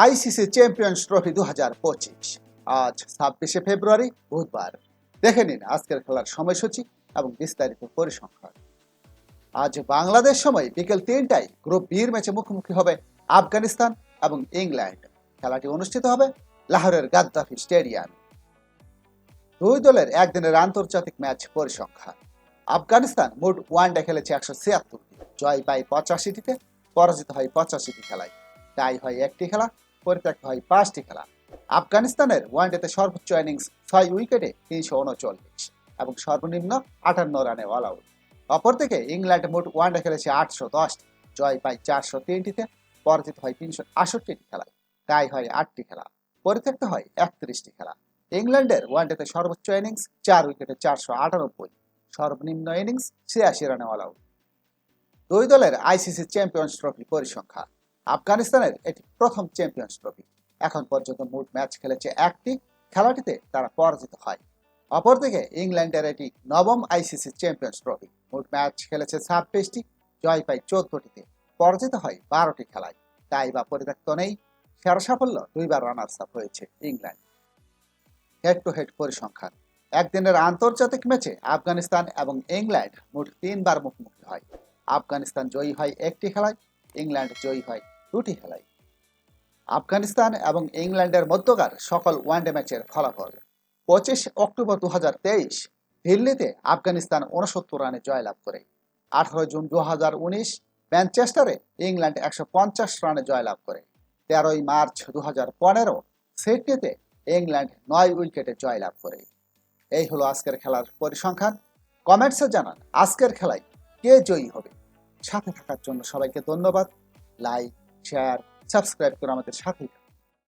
ICC champions trophy দু হাজার পঁচিশ। আজ ছাব্বিশে ফেব্রুয়ারি, বুধবার। দেখে নিন আজকের খেলার সময়সূচি এবং বিস্তারিত পরিসংখ্যান। আজ বাংলাদেশ সময় বিকেল তিনটায় গ্রুপ বির ম্যাচে মুখোমুখি হবে আফগানিস্তান এবং ইংল্যান্ড। খেলাটি অনুষ্ঠিত হবে লাহোরের গাদ্দাফি স্টেডিয়াম। দুই দলের একদিনের আন্তর্জাতিক ম্যাচ পরিসংখ্যান। আফগানিস্তান মোট ওয়ানডে খেলেছে একশো ছিয়াত্তরটি। জয় পায় পঁচাশিটিতে, পরাজিত হয় পঁচাশিটি খেলায়। টাই হয় একটি খেলা, পরিত্যক্ত হয় পাঁচটি খেলা। আফগানিস্তানের ওয়ানডেতে সর্বোচ্চ ইনিংস ছয় উইকেটে তিনশো উনচল্লিশ এবং সর্বনিম্ন আটান্ন রানে অল আউট অপরদিকে ইংল্যান্ড মোট ওয়ানডে খেলেছে আটশো দশটি, জয় পায় চারশো তিনটিতে, পরাজিত হয় তিনশো আষট্টিটি খেলায়। টাই হয় আটটি খেলা, পরিত্যক্ত হয় একত্রিশটি খেলা। ইংল্যান্ডের ওয়ানডেতে সর্বোচ্চ ইনিংস চার উইকেটে চারশো আটানব্বই, সর্বনিম্ন ইনিংস ছিয়াশি রানে অল আউট দুই দলের আইসিসি চ্যাম্পিয়ন্স ট্রফি পরিসংখ্যা আফগানিস্তানের এটি প্রথম চ্যাম্পিয়ন্স ট্রফি। এখন পর্যন্ত মোট ম্যাচ খেলেছে একটি, খেলাটিতে তারা পরাজিত হয়। অপরদিকে ইংল্যান্ডের এটি নবম আইসিসি চ্যাম্পিয়ন্স ট্রফি। মোট ম্যাচ খেলেছে ছাব্বিশটি জয় পায় চোদ্দটিতে, পরাজিত হয় বারোটি খেলায়। তাই বা পরিত্যক্ত নেই, সেরা সাফল্য দুইবার রানার্স আপ হয়েছে ইংল্যান্ড। হেড টু হেড পরিসংখ্যান। একদিনের আন্তর্জাতিক ম্যাচে আফগানিস্তান এবং ইংল্যান্ড মোট তিনবার মুখোমুখি হয়। আফগানিস্তান জয়ী হয় একটি খেলায়, ইংল্যান্ড জয়ী হয় দুটি খেলায় আফগানিস্তান এবং ইংল্যান্ডের মধ্যকার সকল ওয়ানডে ম্যাচের ফলাফল। পঁচিশ অক্টোবর দু হাজার তেইশ, দিল্লিতে আফগানিস্তান উনসত্তর রানে জয়লাভ করে। আঠারো জুন দুহাজার উনিশ, ম্যানচেস্টারে ইংল্যান্ড একশো পঞ্চাশ রানে জয়লাভ করে। তেরোই মার্চ দু হাজার পনেরো, সিডনিতে ইংল্যান্ড নয় উইকেটে জয়লাভ করে। এই হলো আজকের খেলার পরিসংখ্যান। কমেন্টসে জানান, আজকের খেলায় কে জয়ী হবে? সাথে থাকার জন্য সবাইকে ধন্যবাদ। লাইক শেয়ার সাবস্ক্রাইব করে আমাদের থাকুন।